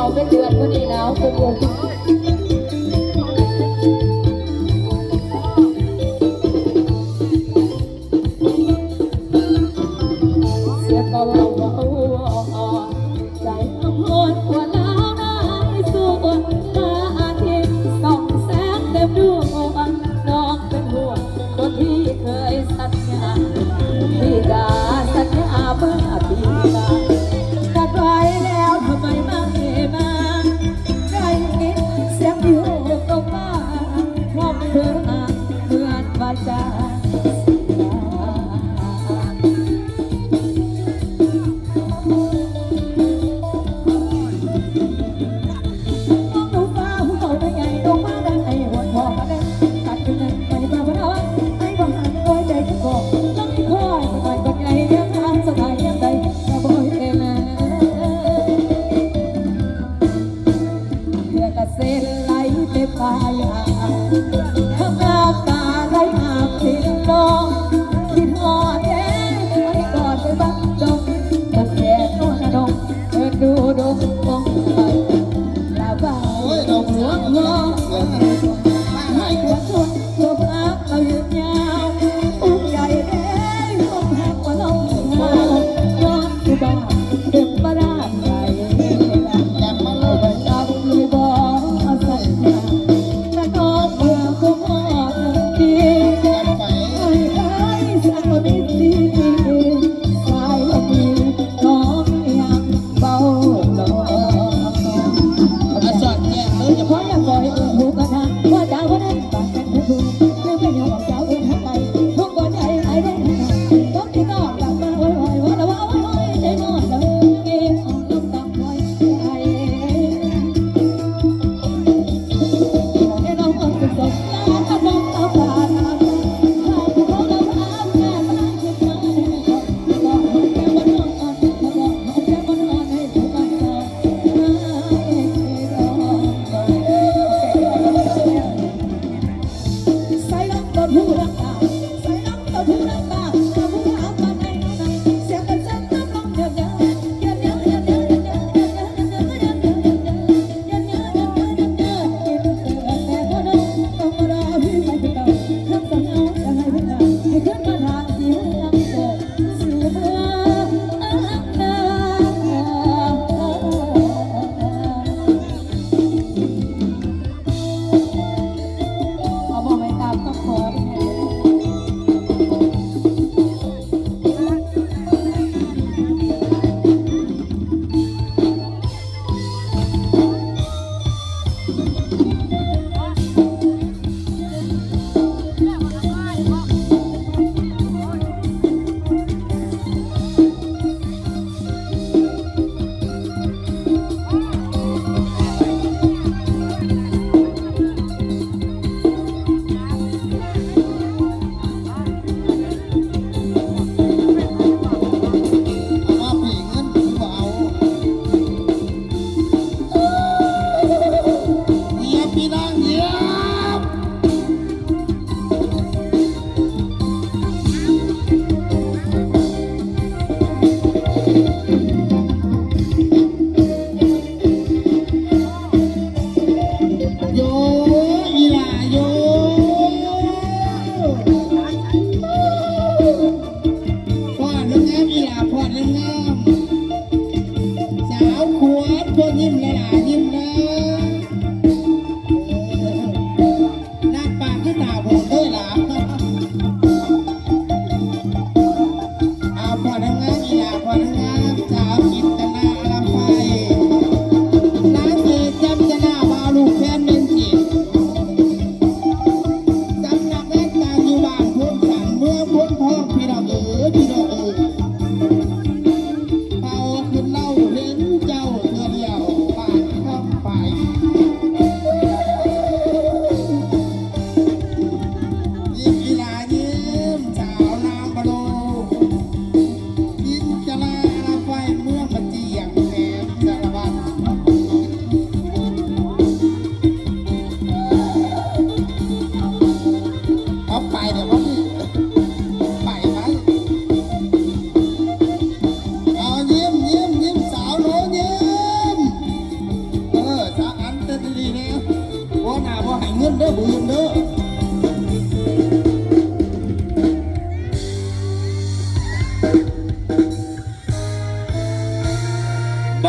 เขาเป็นเดือนก็ดีแล้วคุณ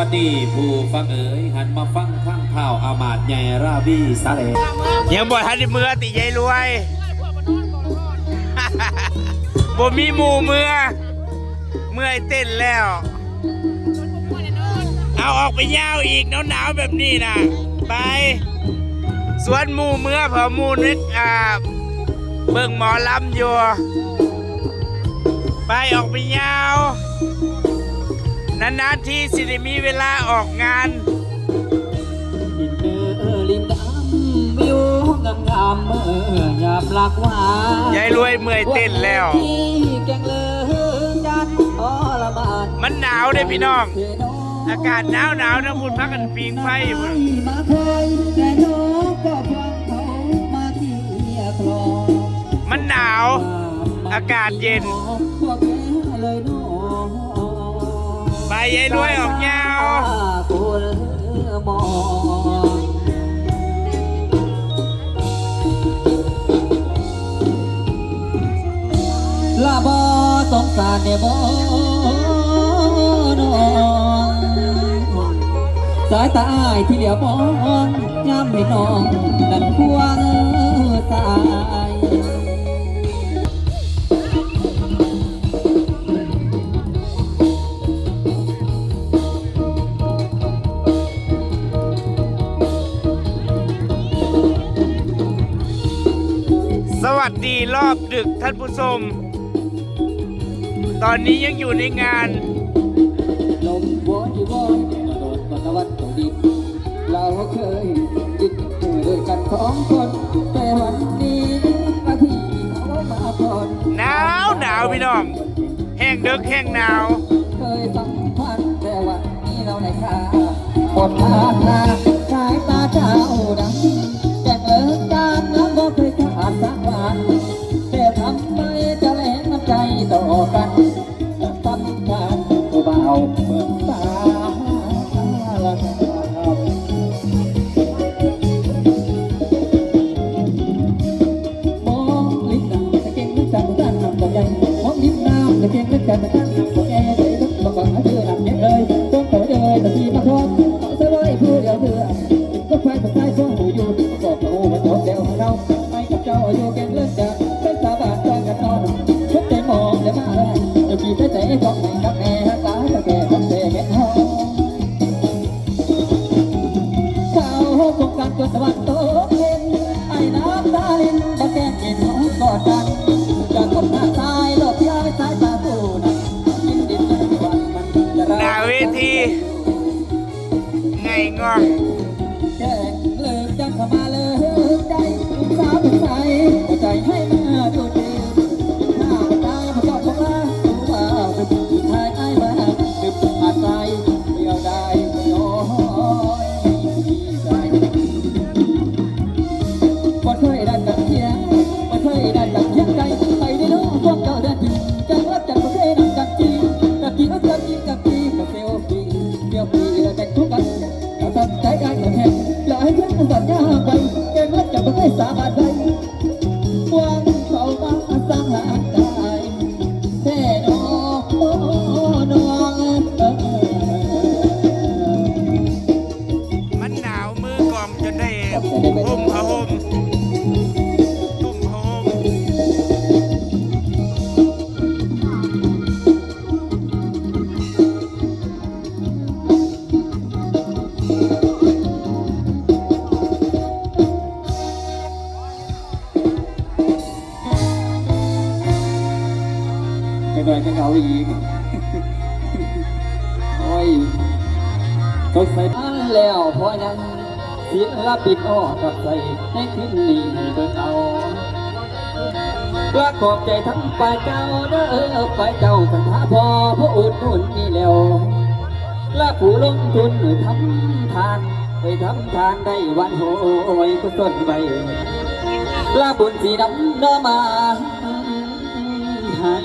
บัดนี้ผู้ฟังเอ๋ยหันมาฟังข้างเท้าอามาตย์ใหญ่ราบีสาเลยังบ่ทันได้เมื่อติยายรวยบ่มีหมู่เมื่อ เมื่อยเต้นแล้ว เอาออกไปยาวอีกหนาวๆแบบนี้นะไป สวนหมู่เมื่อเผอหมู่นึกอ่าเบิ่งหมอลำอยู่ไปออกไปยาว นานๆทีสิได้มีเวลาออกงาน ดินเดือลินดำวิวงามงามๆเมื่อยามหลักหวานยายรวยเมื่อยเต้นแล้ว ที่แกงเลือจันทรมานมันหนาวเด้พี่น้องเทน้อง อากาศหนาวหนาวๆนะพุ่นพักกันปีงไฟพุ่นมาเคยแต่น้องก็ฟังเขามาที่คลอง มันหนาว อากาศเย็น พวกแกเลยน้องไป ยายรวยออกยาวคนมองลาบอสงสารเนี่ยบอนองสายตาอ้ายที่เหลียวมองย้ำให้น้อง นั่นควงสาย อบดึกท่านผู้ชม ตอนนี้ยังอยู่ในงานลมบอยบอยโดดตะวันตกดินเราเคยกินด้วยกันสองคนแต่วันนี้มาที่เขามาพอนหนาวหนาวพี่น้อง แห้งดึกแห้งหนาว เขาคงกันจนตะวันตกเย็นไอ้น้ำตาลินมาแกล้งกินของกอดกันจากคนหน้าตายหลบย้ายสายตาสู้นะกินดินวันมันจะหน้าเวทีไงงอกแกล้งเลิกจังเข้ามาเลยใจลูกสาวเป็นใสใจให้ สดใสอันแล้วพอยังศิลปินอ้อกับใส่ให้ขึ้นนี่เบิ่งเอาว่าขอบใจทั้งฝ่ายเจ้าเด้อฝ่ายเจ้าทั้งท่าพอผู้อุดหนุนนี่แล้วและผู้ลงทุนทำทานไปทำทานได้วันโหยก็ต้นใบลาบุญสีดำเน้อมาให้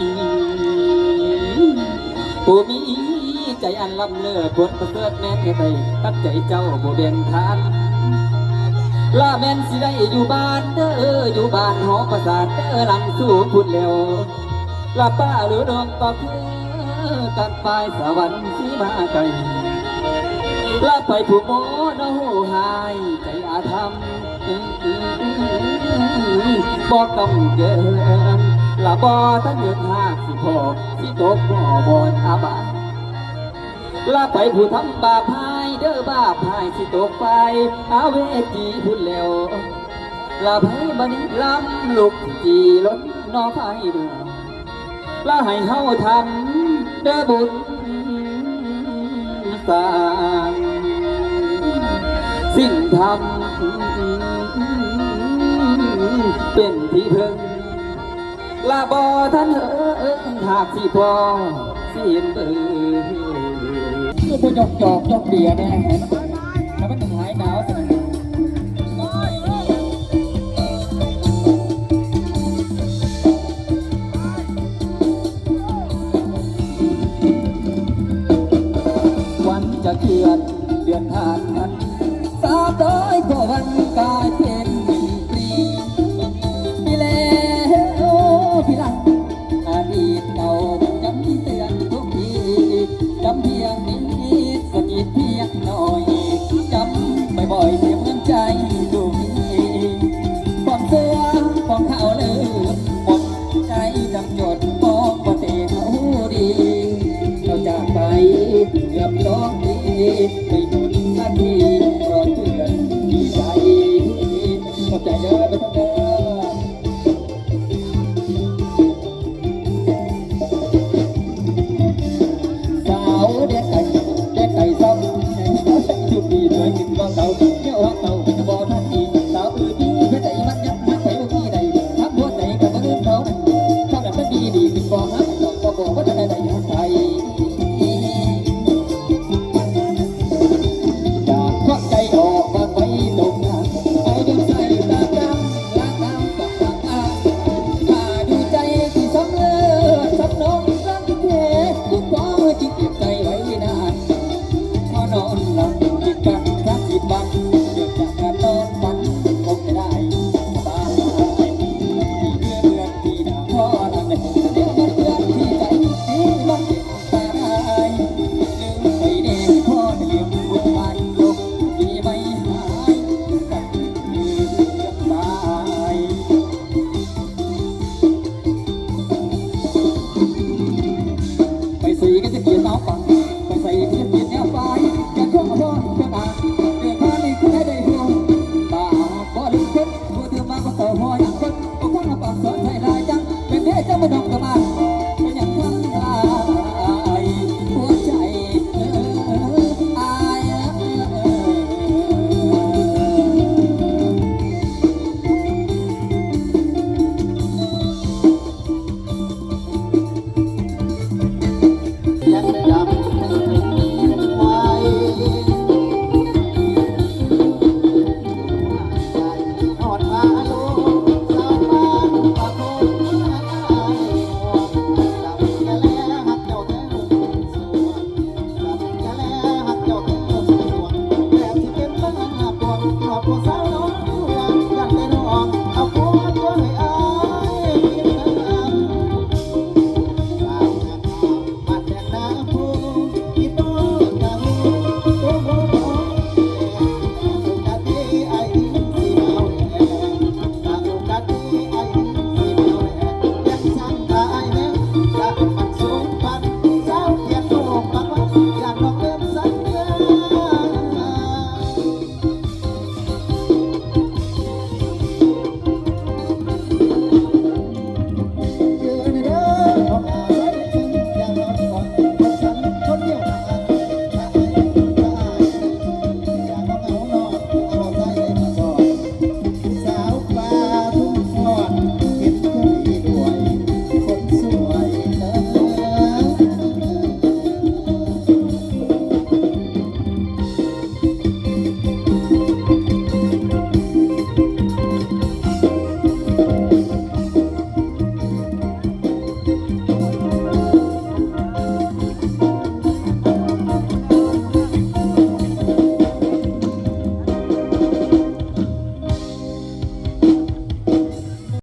ผู้มี ใจอันล้ำเลิศบนประเสริฐแม่นไปกับใจเจ้าบ่เบ่งทานลาแม่นสิได้อยู่บ้านเด้ออยู่บ้านหอประสาทเด้อหลังสู่พุ่นเร็วลาป้าหรือดอกก็คือกันปลายสวรรค์สีมาไกลลาไปผู้โมโนหายใจอาธรรมบอกต้องเกินลาบอตั้งเงินหากสิพอสิตกบ่บนอาบา ลาไปผู้ทำบาปหายเด้อบาปหายสิตกไปอาเวจีพุ่นแล้วลาไผบันี้ลำลุกจีล้นนอไผเดือลาให้เฮาทำเด้อบุญสร้างสิ่งทำเป็นที่พึ่งลาบอท่านเอิงหากสิพอสิเห็นเบิ่ง คือพยกจอกจอกเบียร์เนี่ยแล้วมันถึงหายหนาวสิวันจะเกือนเดือนผ่านมันสามร้อยกว่าวันกายเป็น ข Thank.